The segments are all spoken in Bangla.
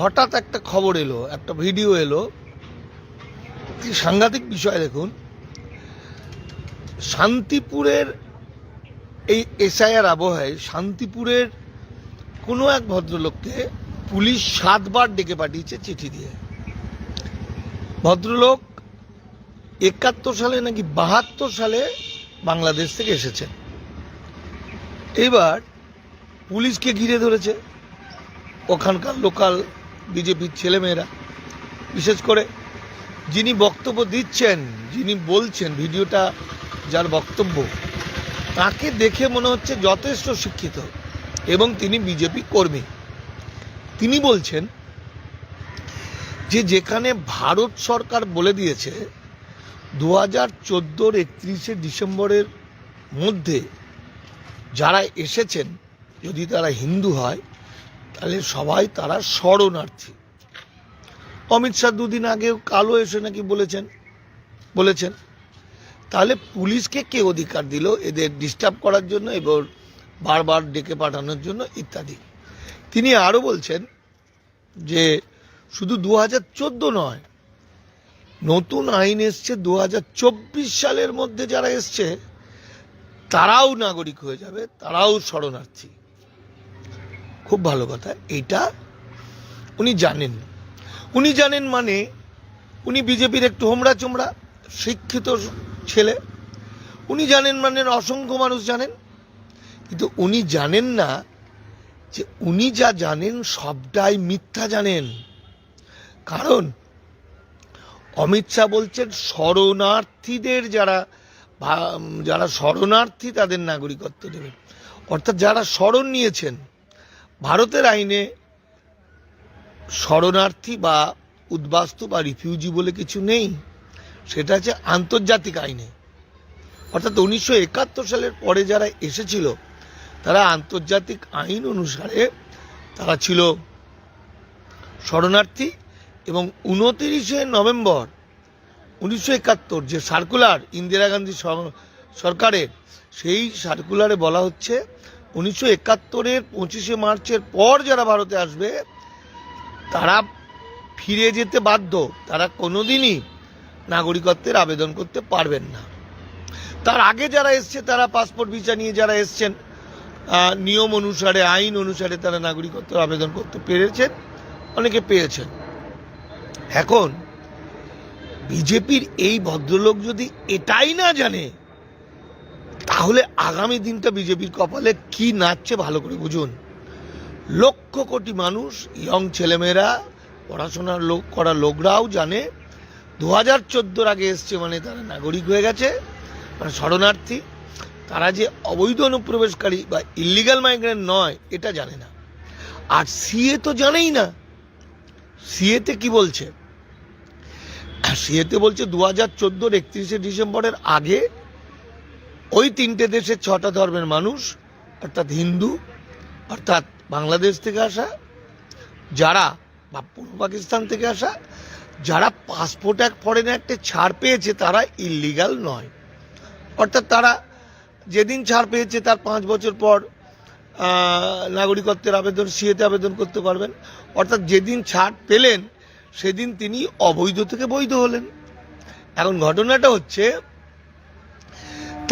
হঠাৎ একটা খবর এলো, একটা ভিডিও এলো। সাংঘাতিক বিষয় দেখুন। শান্তিপুরের এই এসআইআর আবহাওয়ায় শান্তিপুরের কোনো এক ভদ্রলোককে পুলিশ সাতবার ডেকে পাঠিয়েছে চিঠি দিয়ে। ভদ্রলোক একাত্তর সালে নাকি বাহাত্তর সালে বাংলাদেশ থেকে এসেছেন। এবার পুলিশকে ঘিরে ধরেছে। ওখানকার লোকাল বিজেপির ছেলেমেয়েরা। বিশেষ করে যিনি বক্তব্য দিচ্ছেন, যিনি বলছেন, ভিডিওটা যার বক্তব্য, তাকে দেখে মনে হচ্ছে যথেষ্ট শিক্ষিত এবং তিনি বিজেপি কর্মী। তিনি বলছেন যে যেখানে ভারত সরকার বলে দিয়েছে দু হাজার চোদ্দোর একত্রিশে ডিসেম্বরের মধ্যে যারা এসেছেন, যদি তারা হিন্দু হয় তাহলে সবাই তারা শরণার্থী। অমিত শাহ দুদিন আগেও কালো এসে নাকি বলেছেন বলেছেন, তাহলে পুলিশকে কে অধিকার দিল এদের ডিস্টার্ব করার জন্য এবং বারবার ডেকে পাঠানোর জন্য ইত্যাদি। তিনি আরও বলছেন যে শুধু দু হাজার চোদ্দ নয়, নতুন আইন এসছে দু হাজার চব্বিশ সালের মধ্যে যারা এসছে, তারাও নাগরিক হয়ে যাবে, তারাও শরণার্থী। খুব ভালো কথা এটা উনি জানেন। উনি জানেন মানে উনি বিজেপির একটু হোমরা চোমড়া শিক্ষিত ছেলে। উনি জানেন মানে অসংখ্য মানুষ জানেন। কিন্তু উনি জানেন না যে উনি যা জানেন সবটাই মিথ্যা জানেন। কারণ অমিত শাহ বলছেন, শরণার্থীদের যারা যারা শরণার্থী তাদের নাগরিকত্ব দেবেন। অর্থাৎ যারা শরণ নিয়েছেন ভারতের আইনে শরণার্থী বা উদ্বাস্তু বা রিফিউজি বলে কিছু নেই। সেটা হচ্ছে আন্তর্জাতিক আইনে। অর্থাৎ উনিশশো একাত্তর সালের পরে যারা এসেছিল, তারা আন্তর্জাতিক আইন অনুসারে তারা ছিল শরণার্থী এবং উনতিরিশে নভেম্বর উনিশশো একাত্তর যে সার্কুলার ইন্দিরা গান্ধী সরকারের, সেই সার্কুলারে বলা হচ্ছে উনিশশো একাত্তরের পঁচিশে মার্চের পর যারা ভারতে আসবে, তারা ফিরে যেতে বাধ্য। তারা কোনোদিনই নাগরিকত্বের আবেদন করতে পারবেন না। তার আগে যারা এসছে, তারা পাসপোর্ট, ভিসা নিয়ে যারা এসছেন নিয়ম অনুসারে, আইন অনুসারে তারা নাগরিকত্বের আবেদন করতে পেরেছেন, অনেকে পেয়েছেন। এখন বিজেপির এই ভদ্রলোক যদি এটাই না জানে তাহলে আগামী দিনটা বিজেপির কপালে কি নাচছে ভালো করে বুঝুন। লক্ষ কোটি মানুষ ইয়ং ছেলেমেয়েরা পড়াশোনার লোক, করা লোকরাও জানে দু হাজার চোদ্দোর আগে এসছে মানে তারা নাগরিক হয়ে গেছে মানে শরণার্থী। তারা যে অবৈধ অনুপ্রবেশকারী বা ইলিগাল মাইগ্রেন্ট নয়, এটা জানে না। আর সিএ তো জানেই না। সিএতে কি বলছে? সিএতে বলছে দু হাজার চোদ্দোর একত্রিশে ডিসেম্বরের আগে ওই তিনটে দেশের ছটা ধর্মের মানুষ, অর্থাৎ হিন্দু, অর্থাৎ বাংলাদেশ থেকে আসা, যারা বা পূর্ব পাকিস্তান থেকে আসা, যারা পাসপোর্ট এক ফরেন অ্যাক্টে ছাড় পেয়েছে, তারা ইলিগাল নয়। অর্থাৎ তারা যেদিন ছাড় পেয়েছে, তার পাঁচ বছর পর নাগরিকত্বের আবেদন, সিএতে আবেদন করতে পারবেন। অর্থাৎ যেদিন ছাড় পেলেন, সেদিন তিনি অবৈধ থেকে বৈধ হলেন। এখন ঘটনাটা হচ্ছে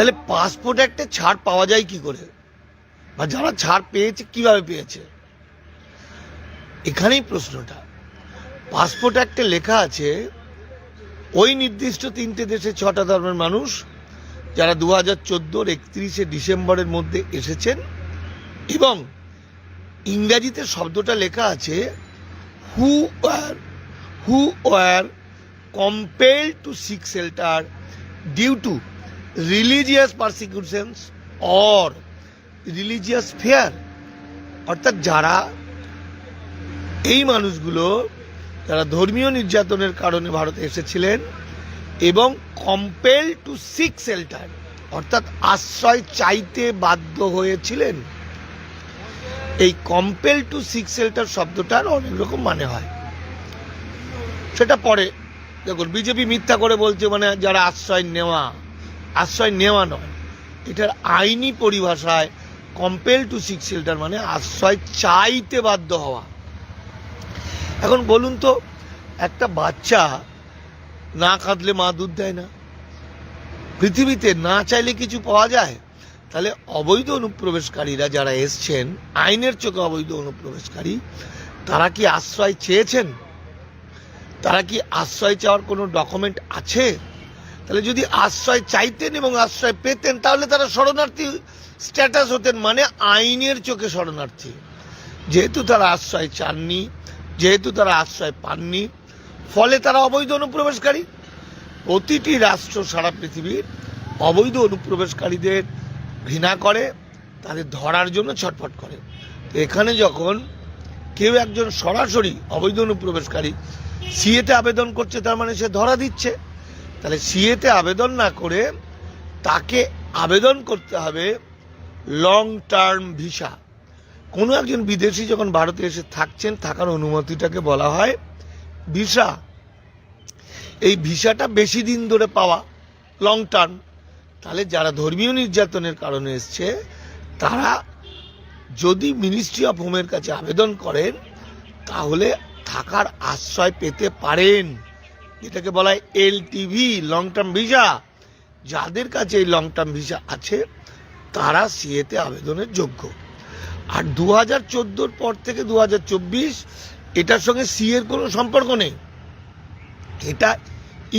তাহলে পাসপোর্ট একটা ছাড় পাওয়া যায় কি করে? বা যারা ছাড় পেয়েছে, কীভাবে পেয়েছে? এখানেই প্রশ্নটা। পাসপোর্ট একটা লেখা আছে, ওই নির্দিষ্ট তিনটে দেশে ছটা ধর্মের মানুষ যারা দু হাজার চোদ্দোর একত্রিশে ডিসেম্বরের মধ্যে এসেছেন এবং ইংরাজিতে শব্দটা লেখা আছে who were who were compel to seek shelter due to religious persecutions or religious fear অর্থাৎ যারা এই মানুষগুলো, যারা ধর্মীয় নির্যাতনের কারণে ভারতে এসেছিলেন এবং কম্পেল টু সিক শেল্টার অর্থাৎ আশ্রয় চাইতে বাধ্য হয়েছিলেন। এই কম্পেল টু সিক শেল্টার শব্দটার অনেক রকম মানে হয়। সেটা পরে, দেখুন, বিজেপি মিথ্যা করে বলছে মানে যারা আশ্রয় নেওয়া। আশ্রয় নেওয়া নয়। এটার আইনি পরিভাষায় কম্পেল টু সিক শেল্টার মানে আশ্রয় চাইতে বাধ্য হওয়া। এখন বলুন তো, একটা বাচ্চা না কাঁদলে মা দুধ দেয় না। পৃথিবীতে না চাইলে কিছু পাওয়া যায়? তাহলে অবৈধ অনুপ্রবেশকারীরা যারা এসছেন, আইনের চোখে অবৈধ অনুপ্রবেশকারী, তারা কি আশ্রয় চেয়েছেন? তারা কি আশ্রয় চাওয়ার কোনো ডকুমেন্ট আছে? তাহলে যদি আশ্রয় চাইতেন এবং আশ্রয় পেতেন, তাহলে তারা শরণার্থী স্ট্যাটাস হতেন মানে আইনের চোখে শরণার্থী। যেহেতু তারা আশ্রয় চাননি, যেহেতু তারা আশ্রয় পাননি, ফলে তারা অবৈধ অনুপ্রবেশকারী। প্রতিটি রাষ্ট্র সারা পৃথিবীর অবৈধ অনুপ্রবেশকারীদের ঘৃণা করে, তাদের ধরার জন্য ছটফট করে। তো এখানে যখন কেউ একজন সরাসরি অবৈধ অনুপ্রবেশকারী সিএতে আবেদন করছে, তার মানে সে ধরা দিচ্ছে। তাহলে সিএতে আবেদন না করে তাকে আবেদন করতে হবে লং টার্ম ভিসা কোনো একজন বিদেশি যখন ভারতে এসে থাকছেন, থাকার অনুমতিটাকে বলা হয় ভিসা এই ভিসাটা বেশি দিন ধরে পাওয়া লং টার্ম তাহলে যারা ধর্মীয় নির্যাতনের কারণে এসছে, তারা যদি মিনিস্ট্রি অফ হোমের কাছে আবেদন করেন, তাহলে থাকার আশ্রয় পেতে পারেন। এটাকে বলা হয় L TV long term visa যাদের কাছে এই লং টার্ম ভিসা আছে, তারা সিএতে আবেদনের যোগ্য। আর দু হাজার চোদ্দোর পর থেকে দু হাজার চব্বিশ, এটার সঙ্গে সি এর কোনো সম্পর্ক নেই। এটা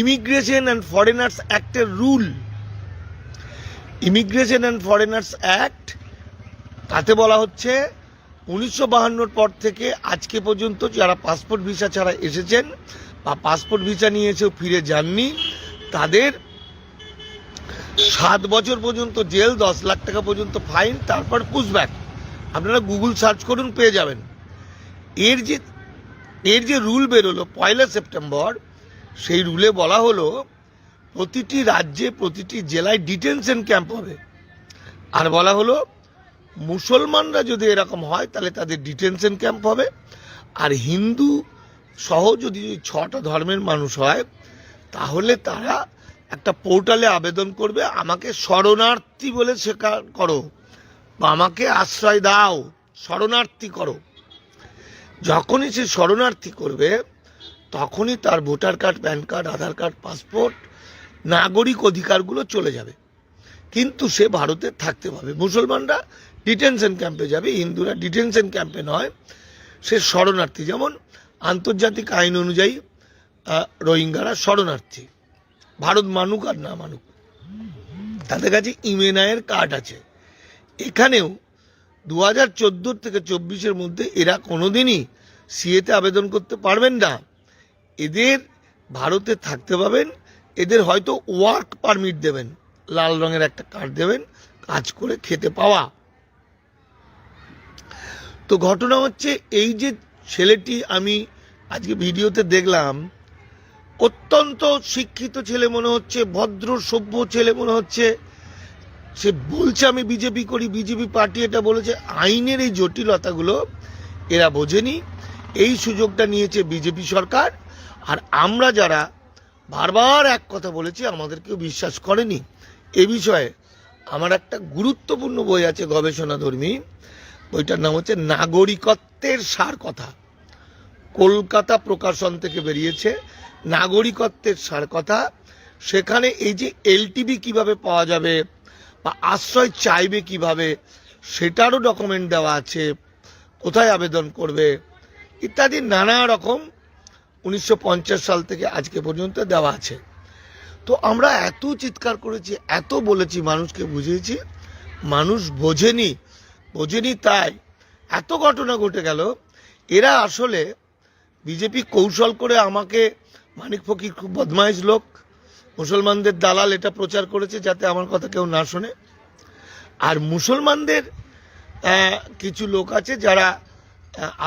immigration and foreigners অ্যাক্টের rule immigration and foreigners act তাতে বলা হচ্ছে, উনিশশো বাহান্নর পর থেকে আজকে পর্যন্ত যারা পাসপোর্ট ভিসা ছাড়া এসেছেন বা পাসপোর্ট ভিসা নিয়ে এসেও ফিরে যাননি। তাদের সাত বছর পর্যন্ত জেল, দশ লাখ টাকা পর্যন্ত ফাইন, তারপর পুশব্যাক আপনারা গুগল সার্চ করুন, পেয়ে যাবেন। এর যে এর যে রুল বেরোলো পয়লা সেপ্টেম্বর, সেই রুলে বলা হলো, প্রতিটি রাজ্যে প্রতিটি জেলায় ডিটেনশন ক্যাম্প হবে। আর বলা হলো, মুসলমানরা যদি এরকম হয়, তাহলে তাদের ডিটেনশন ক্যাম্প হবে। আর হিন্দু সহ যদি ছটা ধর্মের মানুষ হয়, তাহলে তারা একটা পোর্টালে আবেদন করবে, আমাকে শরণার্থী বলে স্বীকার করো বা আমাকে আশ্রয় দাও, শরণার্থী করো। যখনই সে শরণার্থী করবে, তখনই তার voter card, PAN card, Aadhaar card, passport, নাগরিক অধিকারগুলো চলে যাবে। কিন্তু সে ভারতে থাকতে পাবে মুসলমানরা ডিটেনশন ক্যাম্পে যাবে, হিন্দুরা ডিটেনশন ক্যাম্পে নয়, সে শরণার্থী। যেমন আন্তর্জাতিক আইন অনুযায়ী রোহিঙ্গারা শরণার্থী। ভারত মানুক আর না মানুক। তাদের কাছে ইমেনায়ের কার্ড আছে। এখানেও দু হাজার চোদ্দোর থেকে চব্বিশের মধ্যে এরা কোনোদিনই সিএতে আবেদন করতে পারবেন না। এদের ভারতে থাকতে পাবেন এদের হয়তো ওয়ার্ক পারমিট দেবেন, লাল রঙের একটা কার্ড দেবেন, কাজ করে খেতে পাওয়া। তো ঘটনা হচ্ছে, এই যে ছেলেটি আমি আজকে ভিডিওতে দেখলাম, অত্যন্ত শিক্ষিত ছেলে মনে হচ্ছে, ভদ্র, সভ্য ছেলে মনে হচ্ছে। সে বলছে, আমি বিজেপি করি, বিজেপি পার্টি এটা বলেছে। আইনের এই জটিলতাগুলো এরা বোঝেনি। এই সুযোগটা নিয়েছে বিজেপি সরকার। আর আমরা যারা বারবার এক কথা বলেছি, আমাদেরকেও বিশ্বাস করেনি। এ বিষয়ে আমার একটা গুরুত্বপূর্ণ বই আছে, গবেষণাধর্মী। বইটার নাম হচ্ছে, নাগরিকত্বের সার কথা। কলকাতা প্রকাশন থেকে বেরিয়েছে, নাগরিকত্বের সার কথা। সেখানে এই যে এলটিভি কীভাবে পাওয়া যাবে বা আশ্রয় চাইবে কীভাবে, সেটারও ডকুমেন্ট দেওয়া আছে, কোথায় আবেদন করবে, ইত্যাদি নানা রকম উনিশশো পঞ্চাশ সাল থেকে আজকে পর্যন্ত দেওয়া আছে। তো আমরা এত চিৎকার করেছি, এত বলেছি, মানুষকে বুঝিয়েছি, মানুষ বোঝেনি বোঝেনি তাই। এত ঘটনা ঘটে গেল, এরা আসলে বিজেপি কৌশল করে আমাকে মানিক ফকির খুব বদমাইশ লোক, মুসলমানদের দালাল এটা প্রচার করেছে যাতে আমার কথা কেউ না শোনে। আর মুসলমানদের কিছু লোক আছে যারা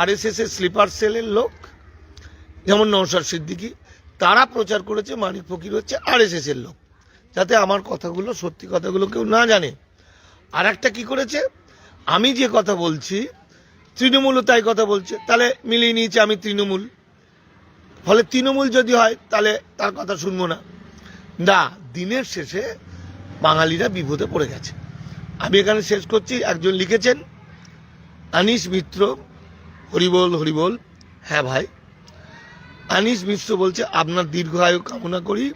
আরএসএস এর স্লিপার সেলের লোক, যেমন নৌসার সিদ্দিকী, তারা প্রচার করেছে মানিক ফকির হচ্ছে আরএসএস এর লোক, যাতে আমার কথাগুলো, সত্যি কথাগুলো কেউ না জানে। আর একটা কি করেছে? আমি যে কথা বলছি তৃণমূলও তাই কথা বলছে। তাহলে মিলিয়ে নিয়েছে আমি তৃণমূল। ফলে তৃণমূল যদি হয়, তাহলে তার কথা শুনব না। না, দিনের শেষে বাঙালিরা বিপদে পড়ে গেছে। আমি এখানে শেষ করছি। একজন লিখেছেন, আনিস মিত্র হরিবল হরিবল হ্যাঁ ভাই। আনিস মিশ্র বলছে, আপনার দীর্ঘায়ু কামনা করি।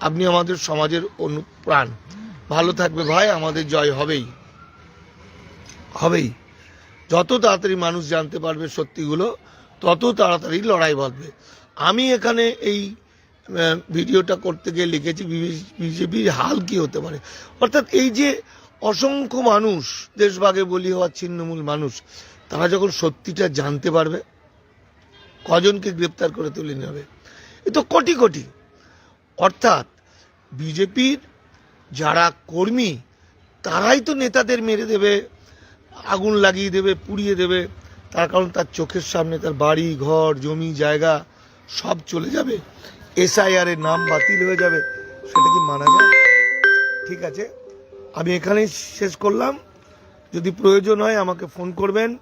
আপনি আমাদের সমাজের অনুপ্রাণ। ভালো থাকবে ভাই, আমাদের জয় হবেই। হবেই। যত তাড়াতাড়ি মানুষ জানতে পারবে সত্যিগুলো, তত তাড়াতাড়ি লড়াই বাঁধবে। আমি এখানে এই ভিডিওটা করতে গিয়ে লিখেছি বিজেপির হাল কি হতে পারে। অর্থাৎ এই যে অসংখ্য মানুষ, দেশভাগে বলি হওয়া ছিন্নমূল মানুষ, তারা যখন সত্যিটা জানতে পারবে, কজনকে গ্রেপ্তার করে তুলে নেবে? এ তো কোটি কোটি। অর্থাৎ বিজেপির যারা কর্মী, তারাই তো নেতাদের মেরে দেবে আগুন লাগিয়ে দেবে, পুড়িয়ে দেবে। তার কারণ তার চোখের সামনে তার বাড়ি, ঘর, জমি, জায়গা সব চলে যাবে। এসআইআর এর নাম বাতিল হয়ে যাবে। সেটা কি মানা যায়? ঠিক আছে। আমি এখানেই শেষ করলাম। যদি প্রয়োজন হয় আমাকে ফোন করবেন।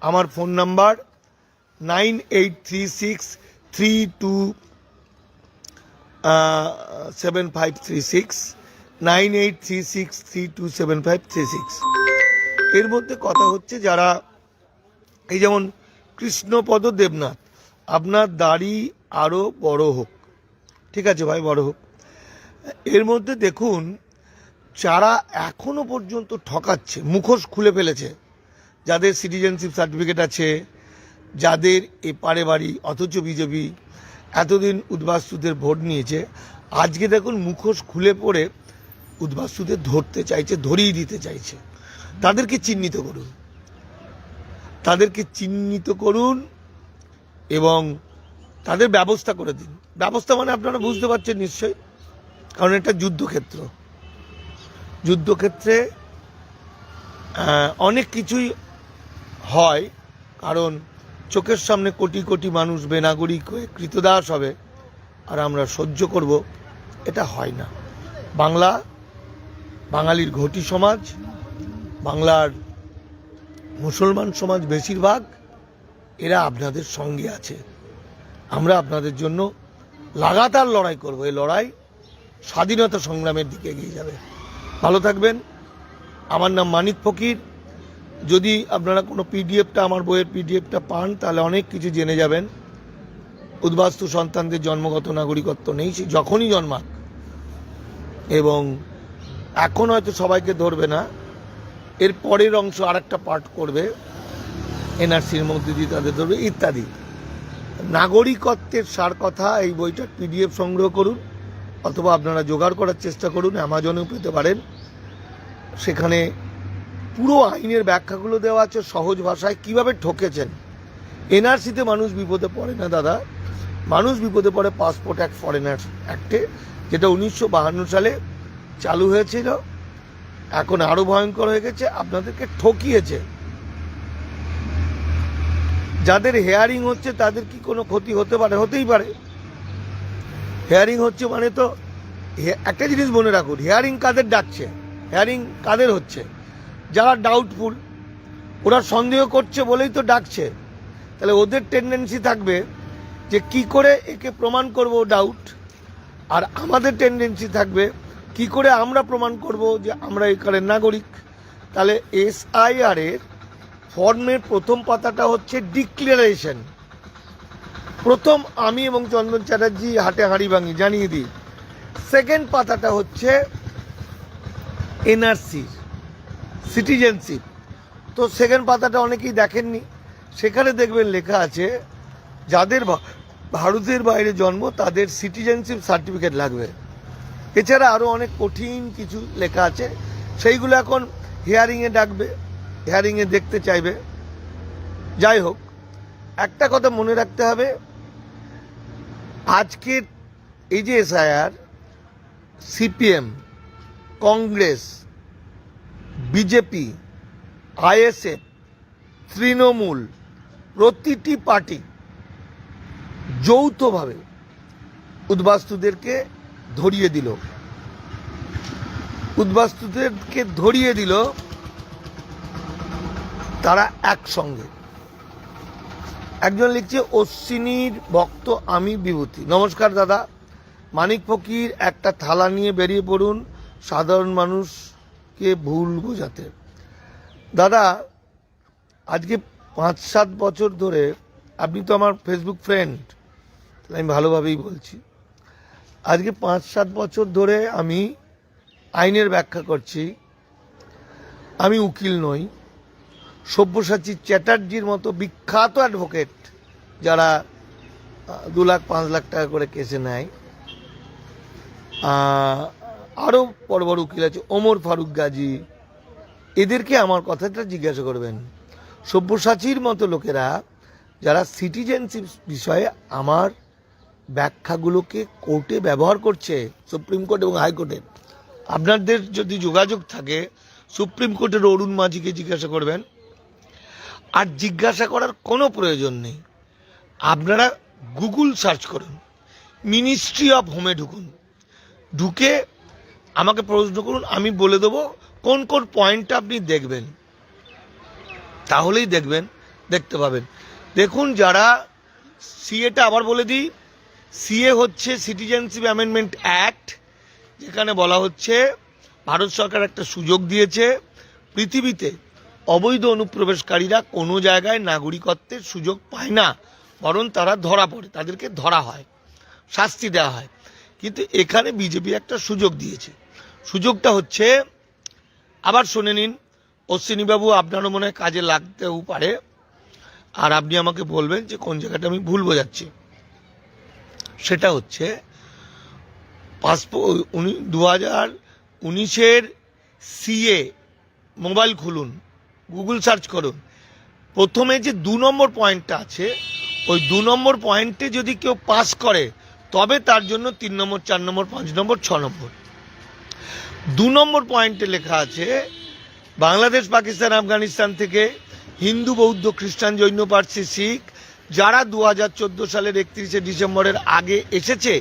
আমার phone number nine eight three six three two seven five three six nine eight three six three two seven five three six এর মধ্যে কথা হচ্ছে যারা, এই যেমন কৃষ্ণপদ দেবনাথ, আপনার দাড়ি আরও বড় হোক। ঠিক আছে ভাই, বড় হোক। এর মধ্যে দেখুন, যারা এখনও পর্যন্ত ঠকাচ্ছে, মুখোশ খুলে ফেলেছে, যাদের সিটিজেনশিপ সার্টিফিকেট আছে, যাদের এপারে বাড়ি, অথচ বিজেপি এতদিন উদ্বাস্তুদের ভোট নিয়েছে, আজকে দেখুন মুখোশ খুলে পড়ে উদ্বাস্তুদের ধরতে চাইছে, ধরিয়ে দিতে চাইছে। তাদেরকে চিহ্নিত করুন। তাদেরকে চিহ্নিত করুন এবং তাদের ব্যবস্থা করে দিন। ব্যবস্থা মানে আপনারা বুঝতে পারছেন নিশ্চয়ই, কারণ এটা যুদ্ধক্ষেত্র। যুদ্ধক্ষেত্রে অনেক কিছুই হয়, কারণ চোখের সামনে কোটি কোটি মানুষ বেনাগরিক হয়ে কৃতদাস হবে, আর আমরা সহ্য করব, এটা হয় না। বাংলা, বাঙালির ঘটি সমাজ বাংলার মুসলমান সমাজ বেশিরভাগ এরা আপনাদের সঙ্গে আছে। আমরা আপনাদের জন্য লাগাতার লড়াই করব। এই লড়াই স্বাধীনতা সংগ্রামের দিকে এগিয়ে যাবে। ভালো থাকবেন। আমার নাম মানিক ফকির। যদি আপনারা কোনো পিডিএফটা, আমার বইয়ের পিডিএফটা পান, তাহলে অনেক কিছু জেনে যাবেন। উদ্বাস্তু সন্তানদের জন্মগত নাগরিকত্ব নেই, সে যখনই জন্মাক। এবং এখন হয়তো সবাইকে ধরবে না। এর পরের অংশ আরেকটা পার্ট করবে এনআরসির মধ্যে দিয়ে তাদের ধরবে, ইত্যাদি। নাগরিকত্বের সার কথা এই বইটার পিডিএফ সংগ্রহ করুন, অথবা আপনারা জোগাড় করার চেষ্টা করুন অ্যামাজনেও পেতে পারেন। সেখানে পুরো আইনের ব্যাখ্যাগুলো দেওয়া আছে সহজ ভাষায়, কীভাবে ঠকেছেন। এনআরসিতে মানুষ বিপদে পড়ে না, দাদা। মানুষ বিপদে পড়ে পাসপোর্ট অ্যাক্ট ফরেনার অ্যাক্টে যেটা উনিশশো সালে চালু হয়েছিল। এখন আরও ভয়ঙ্কর হয়ে গেছে, আপনাদেরকে ঠকিয়েছে। যাদের হেয়ারিং হচ্ছে, তাদের কি কোনো ক্ষতি হতে পারে? হতেই পারে। হেয়ারিং হচ্ছে মানে তো একটা জিনিস মনে রাখুন হেয়ারিং কাদের ডাকছে? হেয়ারিং কাদের হচ্ছে? যারা ডাউটফুল ওরা সন্দেহ করছে বলেই তো ডাকছে। তাহলে ওদের টেন্ডেন্সি থাকবে যে কি করে একে প্রমাণ করব ডাউট আর আমাদের টেন্ডেন্সি থাকবে কি করে আমরা প্রমাণ করব যে আমরা এখানের নাগরিক? তাহলে এসআইআর এর ফর্মের প্রথম পাতাটা হচ্ছে ডিক্লারেশন প্রথম আমি এবং চন্দন চ্যাটার্জি হাটে হাঁড়ি ভাঙি, জানিয়ে দিই। সেকেন্ড পাতাটা হচ্ছে এনআরসি সিটিজেনশিপ তো সেকেন্ড পাতাটা অনেকেই দেখেননি। সেখানে দেখবেন লেখা আছে, যাদের ভারতের বাইরে জন্ম, তাদের সিটিজেনশিপ সার্টিফিকেট লাগবে। এছাড়া আরও অনেক কঠিন কিছু লেখা আছে। সেইগুলো এখন হিয়ারিংয়ে ডাকবে হিয়ারিংয়ে দেখতে চাইবে। যাই হোক, একটা কথা মনে রাখতে হবে, আজকের এই যে SIR, CPM, Congress, BJP, ISF, Trinamool, প্রতিটি পার্টি যৌথভাবে উদ্বাস্তুদেরকে ধরিয়ে দিল। উদ্বাস্তুদেরকে ধরিয়ে দিল তারা একসঙ্গে। একজন লিখছে, অশ্বিনীর ভক্ত আমি বিভূতি। নমস্কার দাদা। মানিক ফকির, একটা থালা নিয়ে বেরিয়ে পড়ুন। সাধারণ মানুষকে ভুল বোঝাতে। দাদা, আজকে পাঁচ সাত বছর ধরে আপনি তো আমার ফেসবুক ফ্রেন্ড আমি ভালোভাবেই বলছি। আজকে পাঁচ, সাত বছর ধরে আমি আইনের ব্যাখ্যা করছি। আমি উকিল নই। সব্যসাচী চ্যাটার্জির মতো বিখ্যাত অ্যাডভোকেট যারা দু লাখ, পাঁচ লাখ টাকা করে কেসে নেয়। আরও বড় বড় উকিল আছে, ওমর ফারুক গাজী। এদেরকে আমার কথাটা জিজ্ঞাসা করবেন। সব্যসাচীর মতো লোকেরা যারা সিটিজেনশিপ বিষয়ে আমার ব্যাখ্যাগুলোকে কোর্টে ব্যবহার করছে সুপ্রিম কোর্ট এবং হাইকোর্টে। আপনাদের যদি যোগাযোগ থাকে, সুপ্রিম কোর্টের অরুণ মাঝিকে জিজ্ঞাসা করবেন। আর জিজ্ঞাসা করার কোনো প্রয়োজন নেই। আপনারা গুগল সার্চ করুন। মিনিস্ট্রি অফ হোমে ঢুকুন। ঢুকে আমাকে প্রশ্ন করুন, আমি বলে দেবো কোন কোন পয়েন্টটা আপনি দেখবেন। তাহলেই দেখবেন, দেখতে পাবেন। দেখুন যারা সিএটা আবার বলে দিই সিএ হচ্ছে সিটিজেনশিপ অ্যামেন্ডমেন্ট অ্যাক্ট যেখানে বলা হচ্ছে ভারত সরকার একটা সুযোগ দিয়েছে পৃথিবীতে অবৈধ অনুপ্রবেশকারীরা কোনো জায়গায় নাগরিকত্বের সুযোগ পায় না, বরং তারা ধরা পড়ে, তাদেরকে ধরা হয়, শাস্তি দেওয়া হয়। কিন্তু এখানে বিজেপি একটা সুযোগ দিয়েছে। সুযোগটা হচ্ছে, আবার শুনে নিন, অশ্বিনীবাবু আপনারও মনে কাজে লাগতেও পারে, আর আপনি আমাকে বলবেন যে কোন জায়গাটা আমি ভুল বোঝাচ্ছি। সেটা হচ্ছে পাসপোর্ট, উনি দু হাজার উনিশের সিএ, মোবাইল খুলুন, গুগল সার্চ করুন। প্রথমে যে দু নম্বর পয়েন্টটা আছে, ওই দু নম্বর পয়েন্টে যদি কেউ পাস করে, তবে তার জন্য তিন নম্বর, চার নম্বর, পাঁচ নম্বর, ছ নম্বর। দু নম্বর পয়েন্টে লেখা আছে, বাংলাদেশ, পাকিস্তান, আফগানিস্তান থেকে হিন্দু, বৌদ্ধ, খ্রিস্টান, জৈন, পার্সি, শিখ যারা দু হাজার চোদ্দ সালের একত্রিশে ডিসেম্বরের আগে এসেছে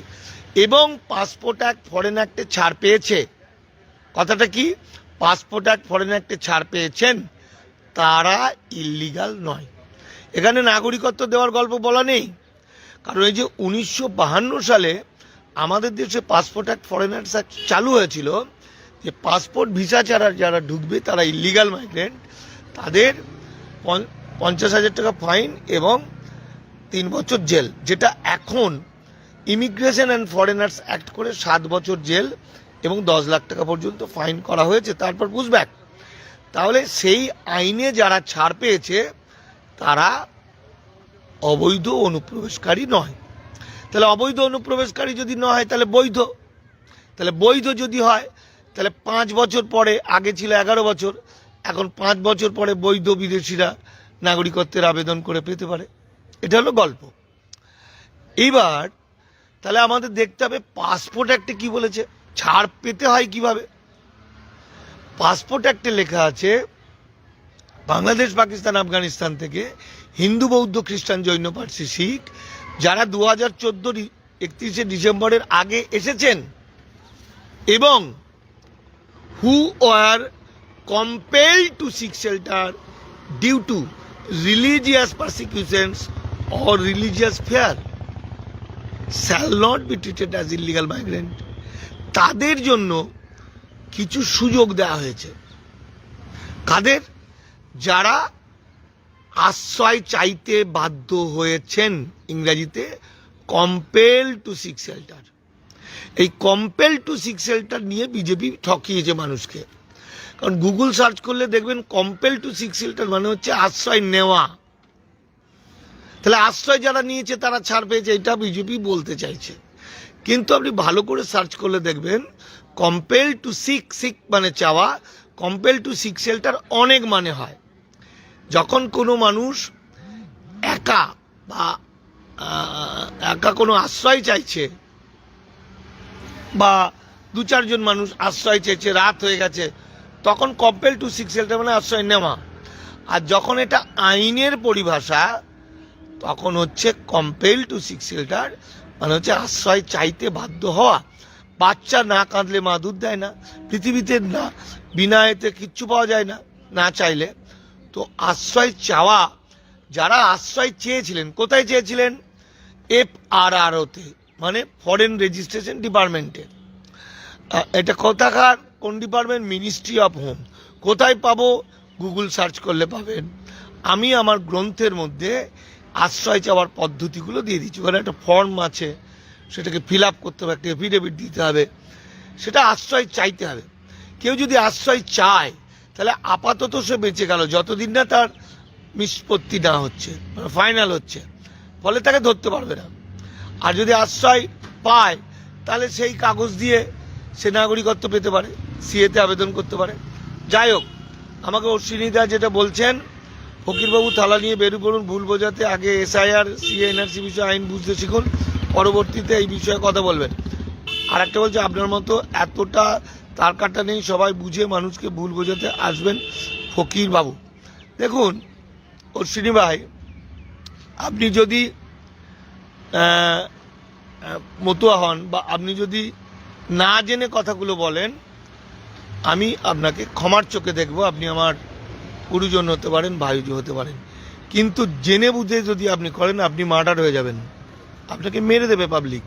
এবং পাসপোর্ট অ্যাক্ট, ফরেন অ্যাক্টে ছাড় পেয়েছে, কথাটা কি? পাসপোর্ট অ্যাক্ট, ফরেন অ্যাক্টে ছাড় পেয়েছেন, তারা ইল্লিগাল নয়। এখানে নাগরিকত্ব দেওয়ার গল্প বলা নেই। কারণ এই যে উনিশশো সালে আমাদের দেশে পাসপোর্ট অ্যাক্ট ফরেনার্স অ্যাক্ট চালু হয়েছিল, যে পাসপোর্ট ভিসা ছাড়া যারা ঢুকবে, তারা ইলিগাল মাইগ্রেন্ট, তাদের পঞ্চাশ হাজার টাকা ফাইন এবং তিন বছর জেল, যেটা এখন ইমিগ্রেশন অ্যান্ড ফরেনার্স অ্যাক্ট করে সাত বছর জেল এবং দশ লাখ টাকা পর্যন্ত ফাইন করা হয়েছে, তারপর পুষব্যাক তাহলে সেই আইনে যারা ছাড় পেয়েছে, তারা অবৈধ অনুপ্রবেশকারী নয়। তাহলে অবৈধ অনুপ্রবেশকারী যদি না হয়, তাহলে বৈধ। তাহলে বৈধ যদি হয়, তাহলে পাঁচ বছর পরে, আগে ছিল এগারো বছর, এখন পাঁচ বছর পরে বৈধ বিদেশিরা নাগরিকত্বের আবেদন করে পেতে পারে। এটা হলো গল্প। এইবার তাহলে আমাদের দেখতে হবে পাসপোর্ট অ্যাক্টে কি বলেছে। ছাড় পেতে হয় কীভাবে? পাসপোর্ট অ্যাক্টে লেখা আছে, বাংলাদেশ, পাকিস্তান, আফগানিস্তান থেকে হিন্দু, বৌদ্ধ, খ্রিস্টান, জৈন, পার্সি, শিখ, যারা দু হাজার চোদ্দোর একত্রিশে ডিসেম্বরের আগে এসেছেন এবং who are compel to seek shelter due to religious persecutions or religious fear shall not be treated as illegal migrant তাদের জন্য কিছু সুযোগ দেওয়া হয়েছে। কাদের? যারা আশ্রয় চাইতে বাধ্য হয়েছেন ইংরেজিতে কম্পেল টু সিক শেল্টার এই কম্পেল টু সিক শেল্টার নিয়ে বিজেপি ঠকিয়েছে মানুষকে। কারণ গুগল সার্চ করলে দেখবেন কম্পেল টু সিক শেল্টার মানে হচ্ছে আশ্রয় নেওয়া। তাহলে আশ্রয় যারা নিয়েছে তারা ছাড় পেয়েছে এটা বিজেপি বলতে চাইছে। কিন্তু আপনি ভালো করে সার্চ করলে দেখবেন কম্পেল টু সিক সিক মানে চাওয়া কম্পেল টু সিক শেল্টার অনেক মানে হয়। যখন কোনো মানুষ একা বা একা কোনো আশ্রয় চাইছে বা দু চারজন মানুষ আশ্রয় চেয়েছে, রাত হয়ে গেছে, তখন কম্পেল টু সিক্স শেল্টার মানে আশ্রয় নেওয়া। আর যখন এটা আইনের পরিভাষা তখন হচ্ছে কম্পেল টু সিক্স শেল্টার মানে হচ্ছে আশ্রয় চাইতে বাধ্য হওয়া। বাচ্চা না কাঁদলে মা দুধ দেয় না। পৃথিবীতে না, বিনা এতে কিচ্ছু পাওয়া যায় না না চাইলে। তো আশ্রয় চাওয়া, যারা আশ্রয় চেয়েছিলেন, কোথায় চেয়েছিলেন? এফ আর আর ওতে মানে ফরেন রেজিস্ট্রেশন ডিপার্টমেন্টে এটা কোথাকার? কোন ডিপার্টমেন্ট মিনিস্ট্রি অফ হোম কোথায় পাবো? গুগল সার্চ করলে পাবেন। আমি আমার গ্রন্থের মধ্যে আশ্রয় চাওয়ার পদ্ধতিগুলো দিয়ে দিচ্ছি ওখানে একটা ফর্ম আছে, সেটাকে ফিল আপ করতে হবে, একটা এফিডেভিট দিতে হবে। সেটা আশ্রয় চাইতে হবে। কেউ যদি আশ্রয় চায়, তাহলে আপাতত সে বেঁচে গেল, যতদিন না তার নিষ্পত্তি না হচ্ছে মানে ফাইনাল হচ্ছে। ফলে তাকে ধরতে পারবে না। আর যদি আশ্রয় পায়, তাহলে সেই কাগজ দিয়ে সে নাগরিকত্ব পেতে পারে সিএতে আবেদন করতে পারে। যাই হোক, আমাকে অশ্বিনীদা যেটা বলছেন ফকিরবাবু থালা নিয়ে বেরু পড়ুন, ভুল বোঝাতে। আগে এসআইআর সিএ এনআরসি বিষয়ে আইন বুঝতে শিখুন, পরবর্তীতে এই বিষয়ে কথা বলবেন। আর একটা বলছে, আপনার মতো এতটা তার কাটা নেই, সবাই বুঝে মানুষকে ভুল বোঝাতে আসবেন ফকির বাবু দেখুন, অশ্বিনী ভাই, আপনি যদি মতুয়া হন বা আপনি যদি না জেনে কথাগুলো বলেন, আমি আপনাকে ক্ষমার চোখে দেখব, আপনি আমার গুরুজন হতে পারেন ভাইজ হতে পারেন। কিন্তু জেনে বুঝে যদি আপনি করেন, আপনি মার্ডার হয়ে যাবেন। আপনাকে মেরে দেবে পাবলিক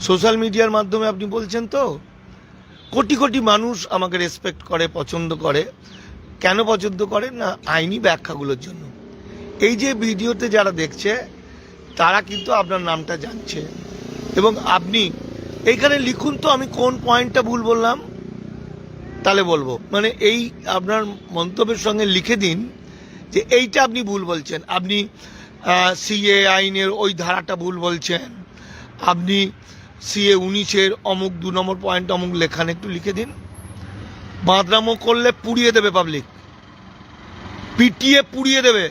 সোশ্যাল মিডিয়ার মাধ্যমে আপনি বলছেন তো, কোটি কোটি মানুষ আমাকে রেসপেক্ট করে, পছন্দ করে। কেন পছন্দ করে? না, আইনি ব্যাখ্যাগুলোর জন্য। এই যে ভিডিওতে যারা দেখছে, তারা কিন্তু আপনার নামটা জানছে। এবং আপনি, এইখানে লিখুন তো আমি কোন পয়েন্টটা ভুল বললাম। তাহলে বলব। মানে এই আপনার মন্তব্যের সঙ্গে লিখে দিন যে এইটা আপনি ভুল বলছেন। আপনি সিএ আইনের ওই ধারাটা ভুল বলছেন। আপনি সিএ উনিশের অমুক দু নম্বর পয়েন্ট অমুক লেখান একটু লিখে দিন। বাঁদরামো করলে পুড়িয়ে দেবে পাবলিক পিটিয়ে পুড়িয়ে দেবে।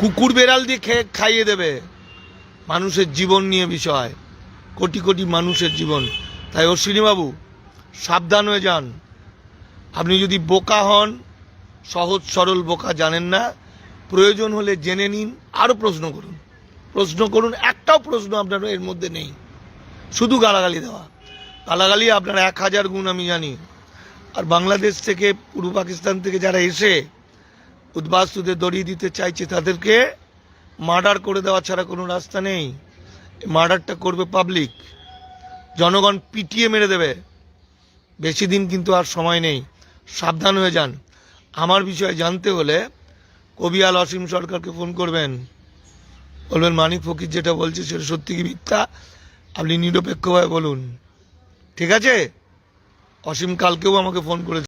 কুকুর বেড়াল দিয়ে খেয়ে খাইয়ে দেবে। মানুষের জীবন নিয়ে বিষয়। কোটি কোটি মানুষের জীবন। তাই অশ্বিনীবাবু সাবধান হয়ে যান। আপনি যদি বোকা হন, সহজ সরল বোকা জানেন না। প্রয়োজন হলে জেনে নিন আরও প্রশ্ন করুন। প্রশ্ন করুন, একটাও প্রশ্ন আপনার এর মধ্যে নেই। শুধু গালাগালি দেওয়া। গালাগালি আপনার এক হাজার গুণ, আমি জানি। আর বাংলাদেশ থেকে, পূর্ব পাকিস্তান থেকে যারা এসে উদ্বাস্তুদের দড়িয়ে দিতে চাইছে, তাদেরকে মার্ডার করে দেওয়া ছাড়া কোনো রাস্তা নেই। মার্ডারটা করবে পাবলিক। জনগণ পিটিয়ে মেরে দেবে। বেশি দিন কিন্তু আর সময় নেই। সাবধান হয়ে যান। আমার বিষয়ে জানতে হলে কবিয়াল অসীম সরকারকে ফোন করবেন। বলবেন, মানিক ফকির যেটা বলছে সেটা সত্যি কি মিথ্যা? আপনি নিরপেক্ষভাবে বলুন। ঠিক আছে? অসীম কালকেও আমাকে ফোন করেছে।